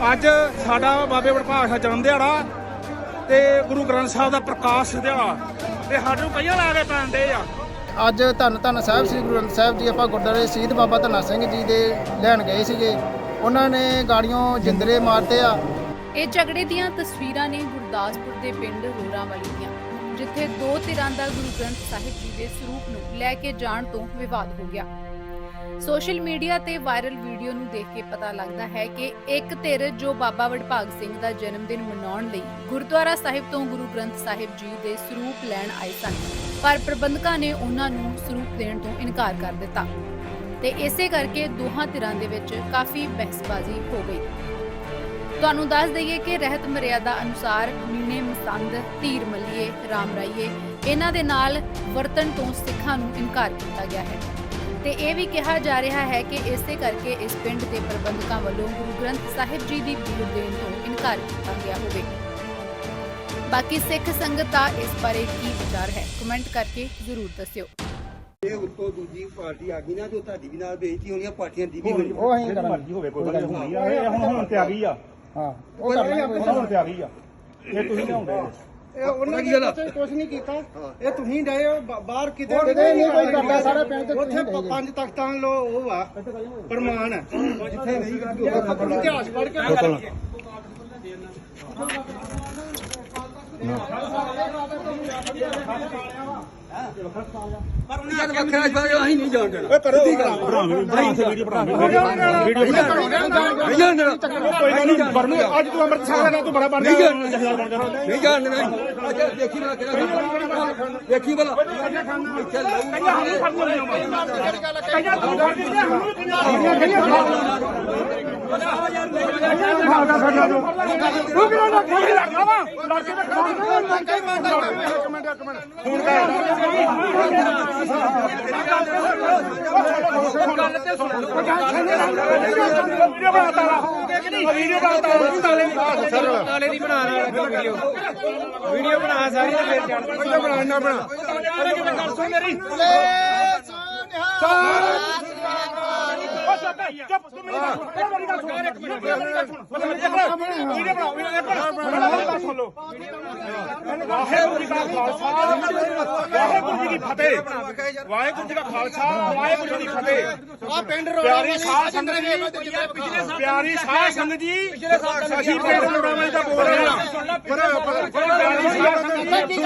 ਅੱਜ ਸਾਡਾ ਬਾਬੇ ਵਡਭਾਗ ਦਾ ਜਨਮ ਦਿਹਾੜਾ ਤੇ ਗੁਰੂ ਗ੍ਰੰਥ ਸਾਹਿਬ ਦਾ ਪ੍ਰਕਾਸ਼ ਦਿਹਾੜਾ। ਤੇ ਸਾਨੂੰ ਕਈਆਂ ਲਾ ਕੇ ਪੈਂਦੇ ਆ। ਅੱਜ ਧੰਨ ਧੰਨ ਸਾਹਿਬ ਸ੍ਰੀ ਗੁਰੂ ਗ੍ਰੰਥ ਸਾਹਿਬ ਜੀ ਆਪਾਂ ਗੁਰਦੁਆਰੇ ਸ਼ਹੀਦ ਬਾਬਾ ਧੰਨਾ ਸਿੰਘ ਜੀ ਦੇ ਲੈਣ ਗਏ ਸੀਗੇ। ਉਹਨਾਂ ਨੇ ਗਾੜੀਆਂ ਜਿੰਦਰੇ ਮਾਰਤੇ ਆ। ਇਹ ਝਗੜੇ ਦੀਆਂ ਤਸਵੀਰਾਂ ਨੇ ਗੁਰਦਾਸਪੁਰ ਦੇ ਪਿੰਡ ਰੋਰਾਂਵਾਲੀ ਦੀਆਂ ਜਿੱਥੇ ਦੋ ਧਿਰਾਂ ਦਾ ਗੁਰੂ ਗ੍ਰੰਥ ਸਾਹਿਬ ਜੀ ਦੇ ਸਰੂਪ ਨੂੰ ਲੈ ਕੇ ਜਾਣ ਤੋਂ ਵਿਵਾਦ ਹੋ ਗਿਆ। ਸੋਸ਼ਲ ਮੀਡੀਆ ਤੇ ਵਾਇਰਲ ਵੀਡੀਓ ਨੂੰ ਦੇਖ ਕੇ ਪਤਾ ਲੱਗਦਾ ਹੈ ਕਿ ਇੱਕ ਧਿਰ ਜੋ ਬਾਬਾ ਵਡਭਾਗ ਸਿੰਘ ਦਾ ਜਨਮ ਦਿਨ ਮਨਾਉਣ ਲਈ ਗੁਰਦੁਆਰਾ ਸਾਹਿਬ ਤੋਂ ਗੁਰੂ ਗ੍ਰੰਥ ਸਾਹਿਬ ਜੀ ਦੇ ਸਰੂਪ ਲੈਣ ਆਏ ਸਨ, ਪਰ ਪ੍ਰਬੰਧਕਾਂ ਨੇ ਉਹਨਾਂ ਨੂੰ ਸਰੂਪ ਦੇਣ ਤੋਂ ਇਨਕਾਰ ਕਰ ਦਿੱਤਾ। ਤੇ ਇਸੇ ਕਰਕੇ ਦੋਹਾਂ ਧਿਰਾਂ ਦੇ ਵਿੱਚ ਕਾਫੀ ਬਹਿਸਬਾਜ਼ੀ ਹੋ ਗਈ। ਤੁਹਾਨੂੰ ਦੱਸ ਦਈਏ ਕਿ ਰਹਿਤ ਮਰਿਆਦਾ ਅਨੁਸਾਰ ਮੀਨੇ ਮਸੰਦ, ਧੀਰ ਮੱਲੀਏ, ਰਾਮ ਰਾਈਏ, ਇਹਨਾਂ ਦੇ ਨਾਲ ਵਰਤਨ ਤੋਂ ਸਿੱਖਾਂ ਨੂੰ ਇਨਕਾਰ ਕੀਤਾ ਗਿਆ ਹੈ। ਤੇ ਇਹ ਵੀ ਕਿਹਾ ਜਾ ਰਿਹਾ ਹੈ ਕਿ ਇਸੇ ਕਰਕੇ ਇਸ ਪਿੰਡ ਦੇ ਪ੍ਰਬੰਧਕਾਂ ਵੱਲੋਂ ਗੁਰੂ ਗ੍ਰੰਥ ਸਾਹਿਬ ਜੀ ਦੀ ਬੀੜ ਦੇਣ ਤੋਂ ਇਨਕਾਰ ਕੀਤਾ ਗਿਆ ਹੋਵੇ। ਬਾਕੀ ਸਿੱਖ ਸੰਗਤ ਦਾ ਇਸ ਬਾਰੇ ਕੀ ਵਿਚਾਰ ਹੈ ਕਮੈਂਟ ਕਰਕੇ ਜ਼ਰੂਰ ਦੱਸਿਓ। ਇਹ ਉੱਤੋਂ ਦੂਜੀ ਪਾਰਟੀ ਆ ਗਈ ਨਾ ਜੋ ਤੁਹਾਡੀ ਵੀ ਨਾਲ ਬੇਇੱਜ਼ਤੀ ਹੋਣੀ ਆ ਪਾਰਟੀਆਂ ਦੀ ਵੀ ਹੋਣੀ ਉਹ ਅਸੀਂ ਕਰਾਂਗੇ। ਮਰਜ਼ੀ ਹੋਵੇ ਕੋਈ ਗੱਲ ਨਹੀਂ ਆ। ਇਹ ਹੁਣ ਹੁਣ ਤੇ ਆ ਗਈ ਆ। ਹਾਂ ਉਹ ਕਰ ਲਾਂਗੇ ਹੁਣ ਹੁਣ ਤੇ ਆ ਗਈ ਆ। ਇਹ ਤੁਸੀਂ ਲਿਆਉਂਦੇ ਇਹ ਉਹਨਾਂ ਗੱਲ? ਨੇ ਕੁਝ ਨਹੀਂ ਕੀਤਾ। ਇਹ ਤੁਸੀਂ ਡਏ ਹੋ ਬ- ਬਾਹਰ ਕਿਤੇ ਉਹ ਕਿਤੇ ਨਹੀਂ ਕੋਈ ਕਰਦਾ ਸਾਰਾ ਪਿੰਡ ਤੇ ਉੱਥੇ ਤੁਸੀਂ ਪ- ਡਏ ਜੇ। ਪੰਜ ਤਖਤਾਂ ਲੋ ਉਹ ਆ ਪ੍ਰਮਾਣ ਹੈ। ਜਿੱਥੇ ਨਹੀਂ ਕਰਦੀ ਉੱਥੇ ਇਤਿਹਾਸ ਪੜ੍ਹ ਕੇ ਪਰ ਉਹਨਾਂ ਦਾ ਵੱਖਰਾ ਸ਼ਾਇਦ ਅਸੀਂ ਨਹੀਂ ਜਾਣ ਦੇਣਾ। ਕਰੋ। ਭਰਾ ਵੀਡੀਓ ਨਹੀਂ ਜਾਣ ਦੇਣਾ। ਕੋਈ ਨਹੀਂ ਬਰਨੂ ਅੱਜ ਤੂੰ ਅੰਮ੍ਰਿਤ ਛਕ ਲੈ ਤੂੰ ਬੜਾ ਬਣ ਗਿਆ। ਨਹੀਂ ਜਾਣ ਦੇਣਾ। ਅੱਛਾ ਦੇਖੀ ਬਲਾ ਕਿਹੜਾ ਦੇਖੀ ਬਲਾ ਚੱਲ ਨਾਲੇ ਦੀ ਬਣਾ ਵੀਡੀਓ ਵੀਡੀਓ ਬਣਾ। ਸਾਰੀ ਤੇ ਫੇਰ ਚੜ ਵੀਡੀਓ ਬਣਾ। ਨਾ ਬਣਾ ਅਰੇ ਕਿਵੇਂ ਕਰ ਸੁਣ ਮੇਰੀ ਚੁੱਪ ਤੂੰ ਮੇਰੀ ਗੱਲ ਸੁਣ ਮੇਰੀ ਗੱਲ ਸੁਣ ਇੱਕ ਮਿੰਟ ਮੇਰੀ ਗੱਲ ਸੁਣ ਵੀਡੀਓ ਬਣਾਓ ਵੀਡੀਓ ਇੱਕ ਮਿੰਟ ਸੁਣ ਲਓ ਵਾਹਿਗੁਰੂ ਜੀ ਕਾ ਖਾਲਸਾ ਵਾਹਿਗੁਰੂ ਜੀ ਕੀ ਫਤਿਹ ਵਾਹਿਗੁਰੂ ਜੀ ਕਾ ਖਾਲਸਾ ਵਾਹਿਗੁਰੂ ਜੀ ਕੀ ਫਤਿਹ ਆ ਪਿੰਡ ਪਿਆਰੀ ਸਾਧ ਸੰਗਤ ਜੀ ਪਿਆਰੀ ਸਾਧ ਸੰਗਤ ਜੀ ਅਸੀਂ ਪਿੰਡ ਲੋੜਾਵਾਂ ਦਾ ਬੋਲ ਰਹੇ ਹਾਂ ਪਰ ਪਿਆਰੀ ਸਾਧ ਸੰਗਤ ਜੀ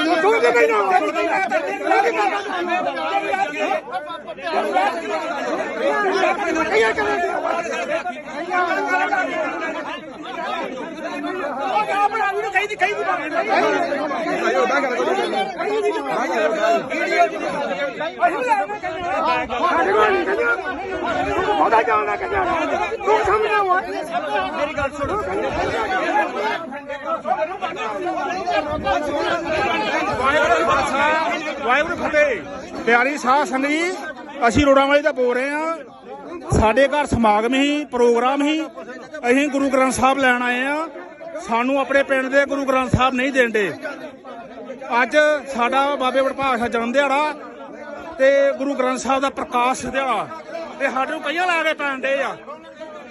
ਤੂੰ ਕਿਵੇਂ ਨਾ ਵਾਹਿਗੁਰੂ ਜੀ ਕਾ ਖਾਲਸਾ, ਵਾਹਿਗੁਰੂ ਫਤਿਹ। ਪਿਆਰੀ ਸਾਧ ਸੰਗਤ ਜੀ, ਅਸੀਂ ਰੋੜਾਂ ਵਾਲੇ ਦਾ ਬੋਲ ਰਹੇ ਹਾਂ। ਸਾਡੇ ਘਰ ਸਮਾਗਮ ਹੀ, ਪ੍ਰੋਗਰਾਮ ਹੀ, ਅਸੀਂ ਗੁਰੂ ਗ੍ਰੰਥ ਸਾਹਿਬ ਲੈਣ ਆਏ ਆ। ਸਾਨੂੰ ਆਪਣੇ ਪਿੰਡ ਦੇ ਗੁਰੂ ਗ੍ਰੰਥ ਸਾਹਿਬ ਨਹੀਂ ਦੇਣਦੇ ਅੱਜ ਸਾਡਾ ਬਾਬੇ ਵਡਭਾਗ ਦਾ ਜਨਮ ਦਿਹਾੜਾ ਤੇ ਗੁਰੂ ਗ੍ਰੰਥ ਸਾਹਿਬ ਦਾ ਪ੍ਰਕਾਸ਼ ਦਿਹਾੜਾ। ਤੇ ਸਾਡੇ ਕਈਆਂ ਲਾ ਕੇ ਪੈਣ ਪੈਂਦੇ ਆ।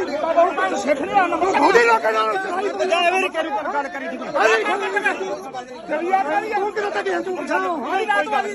ਉਹਦੇ ਨਾਲ ਕਿਹੜਾ ਜਾ ਐਵੇਂ ਨਹੀਂ ਕਰੀ ਗੱਲ ਕਰੀ ਦੀ ਕਰੀਆ ਕਰੀ ਹੁਣ ਕਿਤੇ ਤੱਕ ਹਿੰਦੂ ਹਾਂ ਰਾਤ ਵਾਲੀ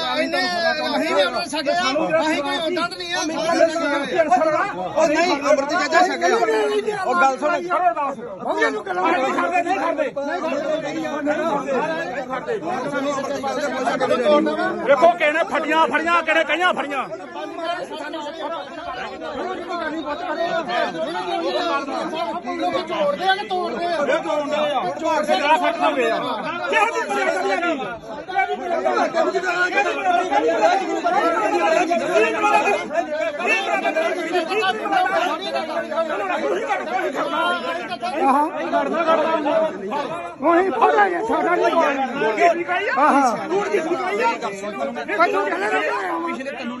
ਇਹਨੇ ਅਸੀਂ ਅਸੀਂ ਕੋਈ ਉਦਾਂ ਤਾਂ ਨਹੀਂ ਆ ਉਹ ਨਹੀਂ ਅੰਮ੍ਰਿਤ ਚਾਚਾ ਛਕਿਆ ਉਹ ਗੱਲ ਸੁਣ। ਨਹੀਂ ਕਰਦੇ ਨਹੀਂ ਕਰਦੇ ਵੇਖੋ ਕਿਹਨੇ ਫਟੀਆਂ ਫੜੀਆਂ ਕਿਹਨੇ ਕਈਆਂ ਫੜੀਆਂ। ਤੋੜਦੇ ਆ ਕਿ ਤੋੜਦੇ ਆ। ਇਹ ਤੋੜਦੇ ਆ। ਝੋੜ ਸੇ ਗਲਾ ਫੱਟ ਹੋ ਗਿਆ ਕਿਹੋ ਜਿਹੀ ਮਰਿਆਦਾ ਨਹੀਂ ਉਹੀ ਫੜਾ ਗਿਆ ਸਾਡਾ ਨਹੀਂ ਆਹ। ਹਾਂ ਕੂੜ ਦੀ ਸਿਕਾਈ ਆ ਕੰਨੂ ਕਹਿੰਦੇ ਪਿਛਲੇ ਕੰਨੂ ਨਹੀਂ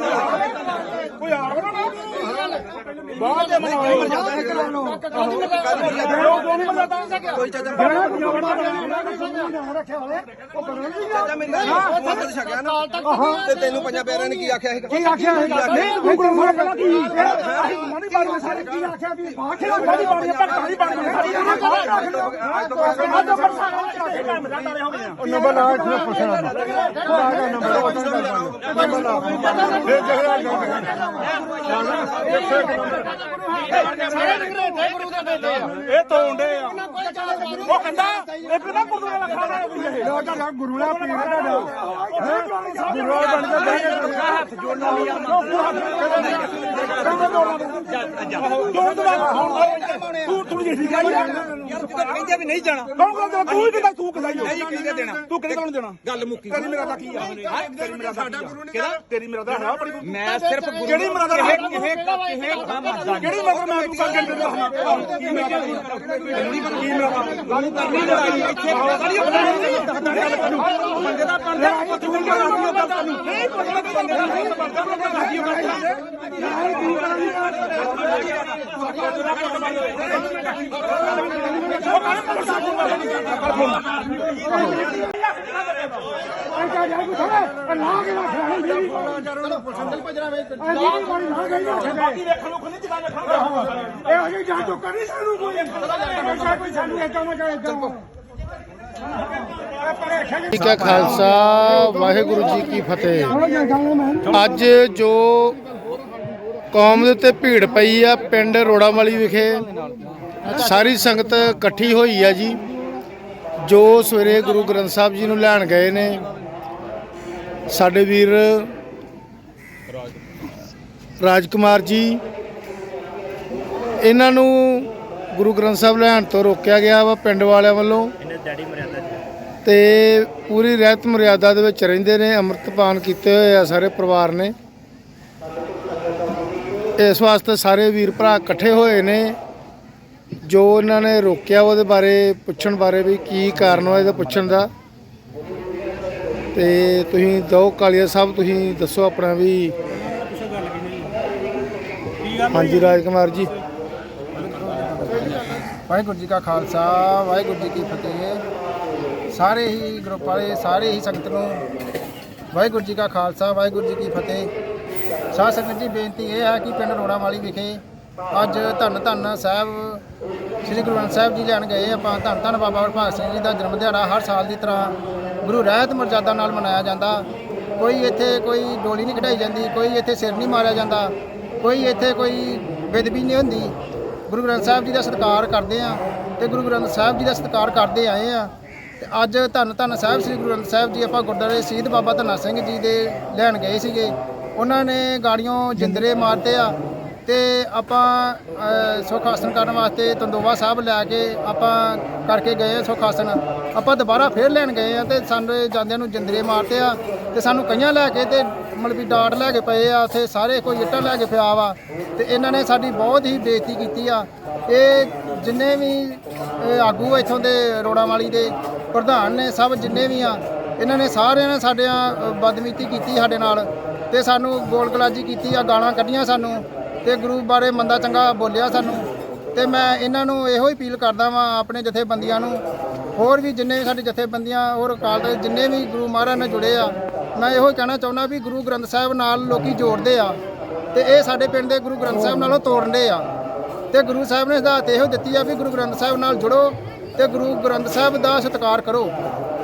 ਕੋਈ ਆ ਬਾਹਰ ਦੇ ਮਨਾਓ ਕੋਈ ਚਾਚਾ ਤੇ ਤੈਨੂੰ ਪੰਜਾਂ ਪਿਆਰਿਆਂ ਨੇ ਕੀ ਆਖਿਆ ਸੀਗਾ ਕੀ ਆਖਿਆ ਨਹੀਂ ਤੂੰ ਗੁਰੂ ਮਹਾਰਾਜ ਪਹਿਲਾਂ ਕੀ? ਮਨੀ ਬਾਣੀ ਸਾਰੇ ਕੀ ਆਖਿਆ ਵੀ ਆਖਿਆ ਬੜੀ ਬਾਣੀ ਭਗਤਾਂ ਦੀ ਬਾਣੀ ਅੱਜ ਤੋਂ ਉਹ ਨੰਬਰ ਲਾ ਕੇ ਪੁੱਛਣਾ। ਗਿਆ ਨੰਬਰ ਉਹ ਨੰਬਰ ਲਾ। ਇਹ ਤੋਂਡੇ ਆ। ਉਹ ਕਹਿੰਦਾ ਨਾ ਗੁਰਦੁਆਰਾ ਲੱਖਾਂ ਦਾ ਵੀ ਇਹ। ਤੁਹਾਡਾ ਗੁਰੂ ਦਾ ਪੀਰ ਤੁਹਾਡਾ ਗੁਰੂ ਬਣ ਕੇ ਬਹਿ ਹੱਥ ਜੋੜਨਾ ਨਹੀਂ ਜੋੜ ਦਵਾ ਤੂੰ ਤੂੰ ਜੀ ਠੀਕ ਹੈ ਯਾਰ ਤੂੰ ਤਾਂ ਕਹਿੰਦੇ ਵੀ ਨਹੀਂ ਜਾਣਾ। ਕੌਣ ਕਹਿੰਦਾ? ਤੂੰ ਹੀ ਕਹਿੰਦਾ ਤੂੰ ਕਹਿੰਦਾ ਨਹੀਂ ਕਿਹਦੇ ਦੇਣਾ? ਤੂੰ ਕਿਹਦੇ ਕੋਲ ਦੇਣਾ? ਗੱਲ ਮੁੱਕੀ। ਤੇਰੀ ਮੇਰਾ ਦਾ ਕੀ ਆ? ਤੇਰੀ ਮੇਰਾ ਦਾ ਕਿਹੜਾ? ਤੇਰੀ ਮੇਰਾ ਦਾ ਹੈ ਬੜੀ ਮੈਂ ਸਿਰਫ ਕਿਹੜੀ ਮੇਰਾ ਦਾ ਕਿਸੇ ਕਿਸੇ ਕੰਮ ਕਿਹੜੀ ਮਗਰ ਮੈਂ ਤੂੰ ਕਰ ਕੇ ਦਿੰਦਾ ਕੀ ਮੇਰਾ ਕੀ ਮੇਰਾ ਗੱਲ ਕਰਨੀ ਲੜਾਈ ਇੱਥੇ ਬੰਦੇ ਦਾ ਬਣਦਾ ਤੂੰ ਕੀ ਕਰਦੀ ਗੱਲ ਨਹੀਂ ਬੰਦੇ ਦਾ ਨਹੀਂ ਨੂੰ ਇਹੋ ਜਿਹੀ ਜਾਂ ਤੋਂ ਕਰਨੀ ਸਾਨੂੰ ਕੋਈ ਕੋਈ ਸਾਨੂੰ ਏਦਾਂ ਨਾ ਕਰੇ। ਏਦਾਂ ਜੀ ਕਾ ਖਾਲਸਾ, ਵਾਹਿਗੁਰੂ ਜੀ ਕੀ ਫਤਿਹ। ਅੱਜ ਜੋ ਕੌਮ ਦੇ ਉੱਤੇ ਭੀੜ ਪਈ ਆ, ਪਿੰਡ ਰੋੜਾਵਾਲੀ ਵਿਖੇ ਸਾਰੀ ਸੰਗਤ ਇਕੱਠੀ ਹੋਈ ਆ ਜੀ ਜੋ ਸਵੇਰੇ ਗੁਰੂ ਗ੍ਰੰਥ ਸਾਹਿਬ ਜੀ ਨੂੰ ਲੈਣ ਗਏ ਨੇ। ਸਾਡੇ ਵੀਰ ਰਾਜਕੁਮਾਰ ਜੀ ਇਹਨਾਂ ਨੂੰ ਗੁਰੂ ਗ੍ਰੰਥ ਸਾਹਿਬ ਲੈਣ ਤੋਂ ਰੋਕਿਆ ਗਿਆ ਵਾ ਪਿੰਡ ਵਾਲਿਆਂ ਵੱਲੋਂ। ਤੇ ਪੂਰੀ ਰਹਿਤ ਮਰਿਆਦਾ ਦੇ ਵਿੱਚ ਰਹਿੰਦੇ ਨੇ ਅੰਮ੍ਰਿਤਪਾਨ ਕੀਤੇ ਹੋਏ ਆ ਸਾਰੇ ਪਰਿਵਾਰ ਨੇ। ਇਸ ਵਾਸਤੇ ਸਾਰੇ ਵੀਰ ਭਰਾ ਇਕੱਠੇ ਹੋਏ ਨੇ। ਜੋ ਇਹਨਾਂ ਨੇ ਰੋਕਿਆ ਉਹਦੇ ਬਾਰੇ, ਪੁੱਛਣ ਬਾਰੇ ਵੀ ਕੀ ਕਾਰਨ ਹੋਇਆ ਇਹਦਾ ਪੁੱਛਣ ਦਾ। ਤੇ ਤੁਸੀਂ ਦੋ ਕਾਲੀਆ ਸਾਹਿਬ, ਤੁਸੀਂ ਦੱਸੋ ਆਪਣਾ ਵੀ। ਹਾਂਜੀ, ਰਾਜਕੁਮਾਰ ਜੀ। ਵਾਹਿਗੁਰੂ ਜੀ ਕਾ ਖਾਲਸਾ, ਵਾਹਿਗੁਰੂ ਜੀ ਕੀ ਫਤਿਹ। ਸਾਰੇ ਹੀ ਗਰੁੱਪ ਵਾਲੇ, ਸਾਰੇ ਹੀ ਸੰਗਤ ਨੂੰ ਵਾਹਿਗੁਰੂ ਜੀ ਕਾ ਖਾਲਸਾ, ਵਾਹਿਗੁਰੂ ਜੀ ਕੀ ਫਤਿਹ। ਸਾਧ ਸੰਗਤ ਜੀ, ਬੇਨਤੀ ਇਹ ਹੈ ਕਿ ਪਿੰਡ ਰੋੜਾ ਵਾਲੀ ਵਿਖੇ ਅੱਜ ਧੰਨ ਧੰਨ ਸਾਹਿਬ, ਸ੍ਰੀ ਗੁਰੂ ਗ੍ਰੰਥ ਸਾਹਿਬ ਜੀ ਲੈਣ ਗਏ ਆਪਾਂ। ਧੰਨ ਧੰਨ ਬਾਬਾ ਹਰਭਾਗ ਸਿੰਘ ਜੀ ਦਾ ਜਨਮ ਦਿਹਾੜਾ ਹਰ ਸਾਲ ਦੀ ਤਰ੍ਹਾਂ ਗੁਰੂ ਰਹਿਤ ਮਰਜ਼ਾਦਾ ਨਾਲ ਮਨਾਇਆ ਜਾਂਦਾ। ਕੋਈ ਇੱਥੇ ਕੋਈ ਡੋਲੀ ਨਹੀਂ ਕਢਾਈ ਜਾਂਦੀ, ਕੋਈ ਇੱਥੇ ਸਿਰ ਨਹੀਂ ਮਾਰਿਆ ਜਾਂਦਾ, ਕੋਈ ਇੱਥੇ ਕੋਈ ਬੇਦਬੀ ਨਹੀਂ ਹੁੰਦੀ। ਗੁਰੂ ਗ੍ਰੰਥ ਸਾਹਿਬ ਜੀ ਦਾ ਸਤਿਕਾਰ ਕਰਦੇ ਆ ਤੇ ਗੁਰੂ ਗ੍ਰੰਥ ਸਾਹਿਬ ਜੀ ਦਾ ਸਤਿਕਾਰ ਕਰਦੇ ਆਏ ਆ ਤੇ ਅੱਜ ਧੰਨ ਧੰਨ ਸਾਹਿਬ, ਸ੍ਰੀ ਗੁਰੂ ਗ੍ਰੰਥ ਸਾਹਿਬ ਜੀ ਆਪਾਂ ਗੁਰਦੁਆਰੇ ਸ਼ਹੀਦ ਬਾਬਾ ਧੰਨਾ ਸਿੰਘ ਜੀ ਦੇ ਲੈਣ ਗਏ ਸੀਗੇ। ਉਹਨਾਂ ਨੇ ਗਾੜੀਆਂ ਜਿੰਦਰੇ ਮਾਰਤੇ ਆ। ਤੇ ਆਪਾਂ ਅ, ਸੁੱਖ ਕਰਨ ਵਾਸਤੇ ਤੰਦੋਵਾ ਸਾਹਿਬ ਲੈ ਕੇ ਆਪਾਂ ਕਰਕੇ ਗਏ ਆ ਸੁੱਖ ਆਸਣ। ਆਪਾਂ ਦੁਬਾਰਾ ਫੇਰ ਲੈਣ ਗਏ ਆ ਤੇ ਸਾਨੂੰ ਜਾਂਦਿਆਂ ਨੂੰ ਜਿੰਦਰੇ ਮਾਰਤੇ ਆ ਤੇ ਸਾਨੂੰ ਕਈਆਂ ਲੈ ਕੇ ਤੇ ਮਤਲਬ ਵੀ ਡਾਟ ਲੈ ਕੇ ਪਏ ਆ ਉੱਥੇ ਸਾਰੇ ਕੋਈ ਇੱਟਾਂ ਲੈ ਕੇ ਪਿਆ ਵਾ ਤੇ ਇਹਨਾਂ ਨੇ ਸਾਡੀ ਬਹੁਤ ਹੀ ਬੇਇੱਜ਼ਤੀ ਕੀਤੀ ਆ। ਇਹ ਜਿੰਨੇ ਵੀ ਇਹ ਆਗੂ ਇੱਥੋਂ ਦੇ ਰੋੜਾ ਵਾਲੀ ਦੇ ਪ੍ਰਧਾਨ ਨੇ ਸਭ ਜਿੰਨੇ ਵੀ ਆ ਇਹਨਾਂ ਨੇ ਸਾਰਿਆਂ ਨੇ ਸਾਡਿਆਂ ਅ, ਬਦਮੀਤੀ ਕੀਤੀ ਸਾਡੇ ਨਾਲ ਤੇ ਸਾਨੂੰ ਗੋਲਗਲਾਜੀ ਕੀਤੀ ਆ ਗਾਲਾਂ ਕੱਢੀਆਂ ਸਾਨੂੰ। ਤੇ ਗੁਰੂ ਬਾਰੇ ਮੰਦਾ ਚੰਗਾ ਬੋਲਿਆ ਸਾਨੂੰ। ਤੇ ਮੈਂ ਇਹਨਾਂ ਨੂੰ ਇਹੋ ਹੀ ਅਪੀਲ ਕਰਦਾ ਵਾਂ ਆਪਣੇ ਜਥੇਬੰਦੀਆਂ ਨੂੰ, ਹੋਰ ਵੀ ਜਿੰਨੇ ਵੀ ਸਾਡੇ ਜਥੇਬੰਦੀਆਂ ਹੋਰ ਅਕਾਲ ਦੇ ਜਿੰਨੇ ਵੀ ਗੁਰੂ ਮਹਾਰਾਜ ਨਾਲ ਜੁੜੇ ਆ, ਮੈਂ ਇਹੋ ਹੀ ਕਹਿਣਾ ਚਾਹੁੰਦਾ ਵੀ ਗੁਰੂ ਗ੍ਰੰਥ ਸਾਹਿਬ ਨਾਲ ਲੋਕੀ ਜੋੜਦੇ ਆ ਤੇ ਇਹ ਸਾਡੇ ਪਿੰਡ ਦੇ ਗੁਰੂ ਗ੍ਰੰਥ ਸਾਹਿਬ ਨਾਲੋਂ ਤੋੜਨਦੇ ਆ। ਤੇ ਗੁਰੂ ਸਾਹਿਬ ਨੇ ਹਦਾਇਤ ਇਹੋ ਦਿੱਤੀ ਆ ਵੀ ਗੁਰੂ ਗ੍ਰੰਥ ਸਾਹਿਬ ਨਾਲ ਜੁੜੋ ਤੇ ਗੁਰੂ ਗ੍ਰੰਥ ਸਾਹਿਬ ਦਾ ਸਤਿਕਾਰ ਕਰੋ।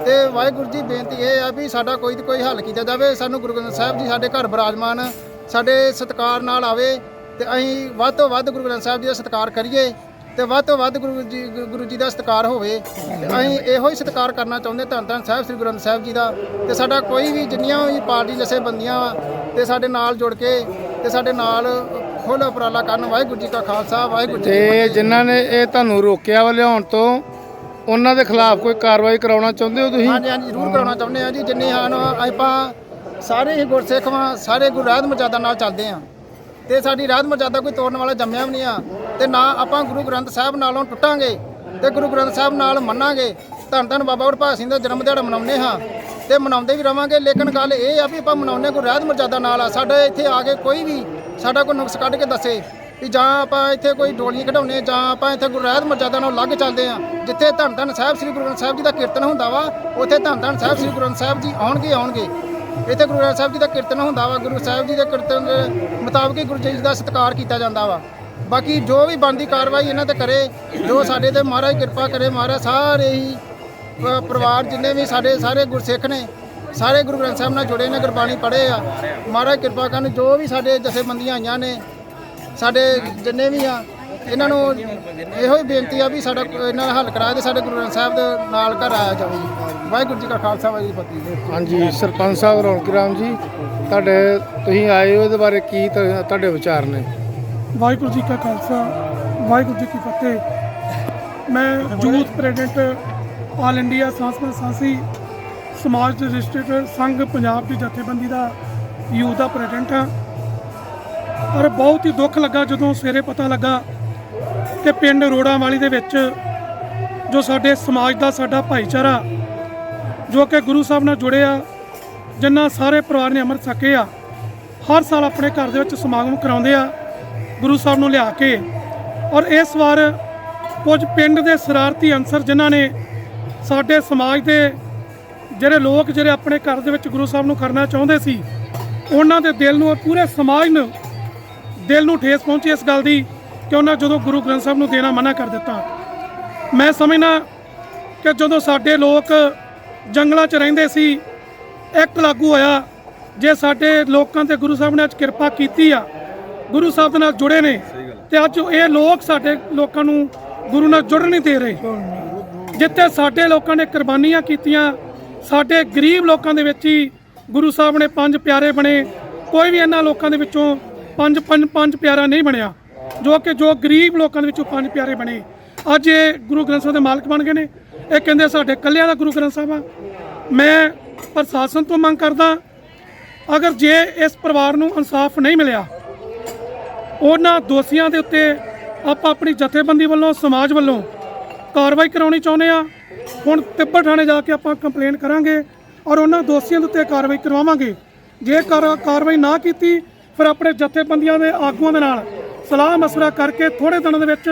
ਤੇ ਵਾਹਿਗੁਰੂ ਜੀ ਬੇਨਤੀ ਇਹ ਆ ਵੀ ਸਾਡਾ ਕੋਈ ਤੇ ਕੋਈ ਹੱਲ ਕੀਤਾ ਜਾਵੇ, ਸਾਨੂੰ ਗੁਰੂ ਗ੍ਰੰਥ ਸਾਹਿਬ ਜੀ ਸਾਡੇ ਘਰ ਬਿਰਾਜਮਾਨ, ਸਾਡੇ ਸਤਿਕਾਰ ਨਾਲ ਆਵੇ ਤੇ ਅਸੀਂ ਵੱਧ ਤੋਂ ਵੱਧ ਗੁਰੂ ਗ੍ਰੰਥ ਸਾਹਿਬ ਜੀ ਦਾ ਸਤਿਕਾਰ ਕਰੀਏ ਤੇ ਵੱਧ ਤੋਂ ਵੱਧ ਗੁਰੂ ਜੀ ਗੁਰੂ ਜੀ ਦਾ ਸਤਿਕਾਰ ਹੋਵੇ। ਤੇ ਅਸੀਂ ਇਹੋ ਹੀ ਸਤਿਕਾਰ ਕਰਨਾ ਚਾਹੁੰਦੇ ਧੰਨ ਧੰਨ ਸਾਹਿਬ ਸ੍ਰੀ ਗੁਰੂ ਗ੍ਰੰਥ ਸਾਹਿਬ ਜੀ ਦਾ। ਤੇ ਸਾਡਾ ਕੋਈ ਵੀ ਜਿੰਨੀਆਂ ਵੀ ਪਾਰਟੀ ਜਥੇਬੰਦੀਆਂ ਤੇ ਸਾਡੇ ਨਾਲ ਜੁੜ ਕੇ ਤੇ ਸਾਡੇ ਨਾਲ ਖੁੱਲ੍ਹ ਉਪਰਾਲਾ ਕਰਨ ਵਾਹਿਗੁਰੂ ਜੀ ਕਾ ਖਾਲਸਾ ਵਾਹਿਗੁਰੂ ਜੀ ਤੇ ਜਿਨ੍ਹਾਂ ਨੇ ਇਹ ਤੁਹਾਨੂੰ ਰੋਕਿਆ ਵਾ ਲਿਆਉਣ ਤੋਂ ਉਹਨਾਂ ਦੇ ਖਿਲਾਫ ਕੋਈ ਕਾਰਵਾਈ ਕਰਾਉਣਾ ਚਾਹੁੰਦੇ ਹੋ ਤੁਸੀਂ? ਹਾਂਜੀ ਹਾਂਜੀ ਜ਼ਰੂਰ ਕਰਾਉਣਾ ਚਾਹੁੰਦੇ ਆ ਜੀ। ਜਿੰਨੇ ਹਨ ਆਪਾਂ ਸਾਰੇ ਹੀ ਗੁਰਸਿੱਖ ਵਾਂ ਸਾਰੇ ਗੁਰੂ ਰਾਜ ਮਰਜ਼ਾਦਾ ਨਾਲ ਚੱਲਦੇ ਆ ਤੇ ਸਾਡੀ ਰਹਿਤ ਮਰਜ਼ਾਦਾ ਕੋਈ ਤੋੜਨ ਵਾਲਾ ਜੰਮਿਆ ਵੀ ਨਹੀਂ ਆ। ਤੇ ਨਾ ਆਪਾਂ ਗੁਰੂ ਗ੍ਰੰਥ ਸਾਹਿਬ ਨਾਲੋਂ ਟੁੱਟਾਂਗੇ ਤੇ ਗੁਰੂ ਗ੍ਰੰਥ ਸਾਹਿਬ ਨਾਲ ਮੰਨਾਂਗੇ। ਧੰਨ ਧੰਨ ਬਾਬਾ ਗੁਰਭਾਗ ਸਿੰਘ ਦਾ ਜਨਮ ਦਿਹਾੜਾ ਮਨਾਉਂਦੇ ਹਾਂ ਤੇ ਮਨਾਉਂਦੇ ਵੀ ਰਵਾਂਗੇ। ਲੇਕਿਨ ਗੱਲ ਇਹ ਆ ਵੀ ਆਪਾਂ ਮਨਾਉਂਦੇ ਕੋਈ ਰਹਿਤ ਮਰਜ਼ਾਦਾ ਨਾਲ ਆ। ਸਾਡੇ ਇੱਥੇ ਆ ਕੇ ਕੋਈ ਵੀ ਸਾਡਾ ਕੋਈ ਨੁਕਸ ਕੱਢ ਕੇ ਦੱਸੇ ਵੀ ਜਾਂ ਆਪਾਂ ਇੱਥੇ ਕੋਈ ਡੋਲੀਆਂ ਕਢਾਉਣੇ ਜਾਂ ਆਪਾਂ ਇੱਥੇ ਗੁਰੂ ਰਹਿਤ ਮਰਜ਼ਾਦਾ ਨਾਲ ਲੱਗ ਚੱਲਦੇ ਆ ਜਿੱਥੇ ਧੰਨ ਧੰਨ ਸਾਹਿਬ ਸ੍ਰੀ ਗੁਰੂ ਗ੍ਰੰਥ ਸਾਹਿਬ ਜੀ ਦਾ ਕੀਰਤਨ ਹੁੰਦਾ ਵਾ, ਉੱਥੇ ਧੰਨ ਧੰਨ ਸਾਹਿਬ ਸ੍ਰੀ ਗੁਰੂ ਗ੍ਰੰਥ ਸਾਹਿਬ ਜੀ ਆਉਣਗੇ ਆਉਣਗੇ। ਇੱਥੇ ਗੁਰੂ ਗ੍ਰੰਥ ਸਾਹਿਬ ਜੀ ਦਾ ਕੀਰਤਨ ਹੁੰਦਾ ਵਾ, ਗੁਰੂ ਸਾਹਿਬ ਜੀ ਦੇ ਕੀਰਤਨ ਦੇ ਮੁਤਾਬਕ ਹੀ ਗੁਰੂ ਜੀ ਦਾ ਸਤਿਕਾਰ ਕੀਤਾ ਜਾਂਦਾ ਵਾ। ਬਾਕੀ ਜੋ ਵੀ ਬਣਦੀ ਕਾਰਵਾਈ ਇਹਨਾਂ ਤੇ ਕਰੇ, ਜੋ ਸਾਡੇ ਤੇ ਮਹਾਰਾਜ ਕਿਰਪਾ ਕਰੇ, ਮਹਾਰਾਜ ਸਾਰੇ ਹੀ ਪ- ਪਰਿਵਾਰ ਜਿੰਨੇ ਵੀ ਸਾਡੇ ਸਾਰੇ ਗੁਰਸਿੱਖ ਨੇ, ਸਾਰੇ ਗੁਰੂ ਗ੍ਰੰਥ ਸਾਹਿਬ ਨਾਲ ਜੁੜੇ ਨੇ, ਗੁਰਬਾਣੀ ਪੜ੍ਹੇ ਆ। ਮਹਾਰਾਜ ਕਿਰਪਾ ਕਰਨ ਜੋ ਵੀ ਸਾਡੇ ਜਥੇਬੰਦੀਆਂ ਆਈਆਂ ਨੇ, ਸਾਡੇ ਜਿੰਨੇ ਵੀ ਆ ਇਹਨਾਂ ਨੂੰ ਇਹੋ ਹੀ ਬੇਨਤੀ ਆ ਵੀ ਸਾਡਾ ਇਹਨਾਂ ਦਾ ਹੱਲ ਕਰਾ ਦੇ ਸਾਡੇ ਗੁਰੂ ਗ੍ਰੰਥ ਸਾਹਿਬ ਦੇ ਨਾਲ ਘਰ ਆਇਆ ਜਾਵੇ ਜੀ। ਵਾਹਿਗੁਰੂ ਜੀ ਕਾ ਖਾਲਸਾ ਵਾਹਿਗੁਰੂ ਜੀ ਕੀ ਫਤਿਹ। ਹਾਂਜੀ ਸਰਪੰਚ ਸਾਹਿਬ ਰੌਣਕ ਰਾਮ ਜੀ ਤੁਹਾਡੇ ਤੁਸੀਂ ਆਏ ਹੋ ਇਹਦੇ ਬਾਰੇ ਕੀ ਤੁਹਾ- ਤੁਹਾਡੇ ਵਿਚਾਰ ਨੇ? ਵਾਹਿਗੁਰੂ ਜੀ ਕਾ ਖਾਲਸਾ ਵਾਹਿਗੁਰੂ ਜੀ ਕੀ ਫਤਿਹ। ਮੈਂ ਯੂਥ ਪ੍ਰੈਜ਼ੀਡੈਂਟ ਆਲ ਇੰਡੀਆ ਸੰਸਦ ਸਾਂਸੀ ਸਮਾਜ ਰਜਿਸਟਰਡ ਸੰਘ ਪੰਜਾਬ ਦੀ ਜਥੇਬੰਦੀ ਦਾ ਯੂਥ ਦਾ ਪ੍ਰੈਜ਼ੀਡੈਂਟ ਹਾਂ। ਔਰ ਬਹੁਤ ਹੀ ਦੁੱਖ ਲੱਗਾ ਜਦੋਂ ਸਵੇਰੇ ਪਤਾ ਲੱਗਾ ਕਿ ਪਿੰਡ ਰੋੜਾਂ ਵਾਲੀ ਦੇ ਵਿੱਚ ਜੋ ਸਾਡੇ ਸਮਾਜ ਦਾ ਸਾਡਾ ਭਾਈਚਾਰਾ ਜੋ ਕਿ ਗੁਰੂ ਸਾਹਿਬ ਨਾਲ ਜੁੜੇ ਆ, ਜਿਨ੍ਹਾਂ ਸਾਰੇ ਪਰਿਵਾਰ ਨੇ ਅੰਮ੍ਰਿਤ ਛਕੇ ਆ, ਹਰ ਸਾਲ ਆਪਣੇ ਘਰ ਦੇ ਵਿੱਚ ਸਮਾਗਮ ਕਰਾਉਂਦੇ ਆ, ਗੁਰੂ ਸਾਹਿਬ ਨੂੰ ਲਿਆ ਕੇ। ਔਰ ਇਸ ਵਾਰ ਕੁਝ ਪਿੰਡ ਦੇ ਸ਼ਰਾਰਤੀ ਅਨਸਰ ਜਿਨ੍ਹਾਂ ਨੇ ਸਾਡੇ ਸਮਾਜ ਦੇ ਜਿਹੜੇ ਲੋਕ, ਜਿਹੜੇ ਆਪਣੇ ਘਰ ਦੇ ਵਿੱਚ ਗੁਰੂ ਸਾਹਿਬ ਨੂੰ ਕਰਨਾ ਚਾਹੁੰਦੇ ਸੀ, ਉਹਨਾਂ ਦੇ ਦਿਲ ਨੂੰ, ਪੂਰੇ ਸਮਾਜ ਨੂੰ ਦਿਲ ਨੂੰ ਠੇਸ ਪਹੁੰਚੀ ਇਸ ਗੱਲ ਦੀ। ਕਿ ਉਹਨਾਂ ਜਦੋਂ ਗੁਰੂ ਗ੍ਰੰਥ ਸਾਹਿਬ ਨੂੰ ਦੇਣਾ ਮਨਾ ਕਰ ਦਿੱਤਾ। ਮੈਂ ਸਮਝਣਾ ਕਿ ਜਦੋਂ ਸਾਡੇ ਲੋਕ ਜੰਗਲਾਂ 'ਚ ਰਹਿੰਦੇ ਸੀ, ਇੱਕ ਲਾਗੂ ਹੋਇਆ ਜੇ ਸਾਡੇ ਲੋਕਾਂ ਤੇ ਗੁਰੂ ਸਾਹਿਬ ਨੇ ਅੱਜ ਕਿਰਪਾ ਕੀਤੀ ਆ, ਗੁਰੂ ਸਾਹਿਬ ਦੇ ਨਾਲ ਜੁੜੇ ਨੇ ਤੇ ਅੱਜ ਇਹ ਲੋਕ ਸਾਡੇ ਲੋਕਾਂ ਨੂੰ ਗੁਰੂ ਨਾਲ ਜੁੜਨ ਨਹੀਂ ਦੇ ਰਹੇ। ਜਿੱਥੇ ਸਾਡੇ ਲੋਕਾਂ ਨੇ ਕੁਰਬਾਨੀਆਂ ਕੀਤੀਆਂ, ਸਾਡੇ ਗਰੀਬ ਲੋਕਾਂ ਦੇ ਵਿੱਚ ਹੀ ਗੁਰੂ ਸਾਹਿਬ ਨੇ ਪੰਜ ਪਿਆਰੇ ਬਣੇ। ਕੋਈ ਵੀ ਇਹਨਾਂ ਲੋਕਾਂ ਦੇ ਵਿੱਚੋਂ ਪੰਜ ਪੰਜ ਪੰਜ ਪਿਆਰਾ ਨਹੀਂ ਬਣਿਆ। ਜੋ ਕਿ ਜੋ ਗਰੀਬ ਲੋਕਾਂ ਦੇ ਵਿੱਚੋਂ ਪੰਜ ਪਿਆਰੇ ਬਣੇ। ਅੱਜ ਇਹ ਗੁਰੂ ਗ੍ਰੰਥ ਸਾਹਿਬ ਦੇ ਮਾਲਕ ਬਣ ਗਏ ਨੇ। ਇਹ ਕਹਿੰਦੇ ਸਾਡੇ ਕੱਲਿਆਂ ਦਾ ਗੁਰੂ ਗ੍ਰੰਥ ਸਾਹਿਬ ਆ। ਮੈਂ ਪ੍ਰਸ਼ਾਸਨ ਤੋਂ ਮੰਗ ਕਰਦਾ ਅਗਰ ਜੇ ਇਸ ਪਰਿਵਾਰ ਨੂੰ ਇਨਸਾਫ ਨਹੀਂ ਮਿਲਿਆ, ਉਹਨਾਂ ਦੋਸ਼ੀਆਂ ਦੇ ਉੱਤੇ ਆਪਾਂ ਆਪਣੀ ਜਥੇਬੰਦੀ ਵੱਲੋਂ, ਸਮਾਜ ਵੱਲੋਂ ਕਾਰਵਾਈ ਕਰਾਉਣੀ ਚਾਹੁੰਦੇ ਆ ਹੁਣ ਤਿੱਬੜ ਥਾਣੇ ਜਾ ਕੇ ਆਪਾਂ ਕੰਪਲੇਨ ਕਰਾਂਗੇ ਔਰ ਉਹਨਾਂ ਦੋਸ਼ੀਆਂ ਦੇ ਉੱਤੇ ਕਾਰਵਾਈ ਕਰਵਾਵਾਂਗੇ। ਜੇ ਕਾਰਵਾਈ ਨਾ ਕੀਤੀ ਫਿਰ ਆਪਣੇ ਜਥੇਬੰਦੀਆਂ ਦੇ ਆਗੂਆਂ ਦੇ ਨਾਲ ਸਲਾਹ ਮਸ਼ਵਰਾ ਕਰਕੇ ਥੋੜੇ ਦਿਨਾਂ ਦੇ ਵਿੱਚ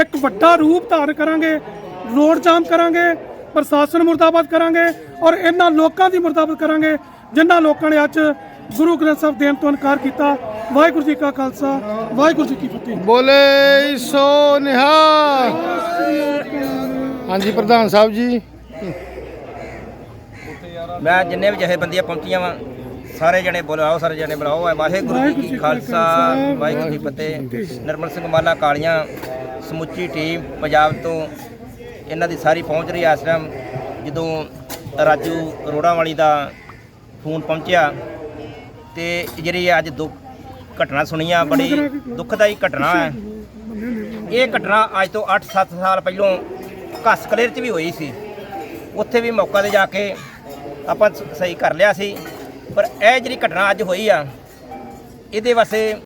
ਇੱਕ ਵੱਡਾ ਰੂਪ ਧਾਰਨ ਕਰਾਂਗੇ ਰੋਡ ਜਾਮ ਕਰਾਂਗੇ ਪ੍ਰਸ਼ਾਸਨ ਮੁਰਦਾਬਾਦ ਕਰਾਂਗੇ ਔਰ ਇਹਨਾਂ ਲੋਕਾਂ ਦੀ ਮੁਰਦਾਬਾਦ ਕਰਾਂਗੇ ਜਿਨ੍ਹਾਂ ਲੋਕਾਂ ਨੇ ਅੱਜ ਗੁਰੂ ਗ੍ਰੰਥ ਸਾਹਿਬ ਦੇਣ ਤੋਂ ਇਨਕਾਰ ਕੀਤਾ। ਵਾਹਿਗੁਰੂ ਜੀ ਕਾ ਖਾਲਸਾ ਵਾਹਿਗੁਰੂ ਜੀ ਕੀ ਫਤਿਹ। ਬੋਲੇ ਸੋ ਨਿਹਾਲ। ਹਾਂਜੀ ਪ੍ਰਧਾਨ ਸਾਹਿਬ ਜੀ। ਮੈਂ ਜਿੰਨੇ ਵੀ ਜਥੇਬੰਦੀਆਂ ਪਹੁੰਚੀਆਂ ਵਾ ਸਾਰੇ ਜਣੇ ਬੁਲਾਓ ਸਾਰੇ ਜਣੇ ਬੁਲਾਓ। ਵਾਹਿਗੁਰੂ ਜੀ ਕੀ ਖਾਲਸਾ ਵਾਹਿਗੁਰੂ ਜੀ ਫਤਿਹ। ਨਰਮਲ ਸਿੰਘ ਮਾਲਾ ਕਾਲੀਆਂ ਸਮੁੱਚੀ ਟੀਮ ਪੰਜਾਬ ਤੋਂ ਇਹਨਾਂ ਦੀ ਸਾਰੀ ਪਹੁੰਚ ਰਹੀ ਆਸ਼ਰਮ ਜਦੋਂ ਰਾਜੂ ਰੋੜਾ ਵਾਲੀ ਦਾ ਫੋਨ ਪਹੁੰਚਿਆ ਤੇ ਜਿਹੜੀ ਅੱਜ ਦੁੱਖ ਘਟਨਾ ਸੁਣੀ ਆ ਬੜੀ ਦੁਖਦਾਈ ਘਟਨਾ ਹੈ। ਇਹ ਘਟਨਾ ਅੱਜ ਤੋਂ 8-7 ਸਾਲ ਪਹਿਲਾਂ ਘੱਸ ਕਲੇਰ 'ਚ ਵੀ ਹੋਈ ਸੀ। ਉੱਥੇ ਵੀ ਮੌਕਾ ਤੇ ਜਾ ਕੇ ਆਪਾਂ ਸਹੀ ਕਰ ਲਿਆ ਸੀ। ਪਰ ਇਹ ਜਿਹੜੀ ਘਟਨਾ ਅੱਜ ਹੋਈ ਆ ਇਹਦੇ ਵਾਸਤੇ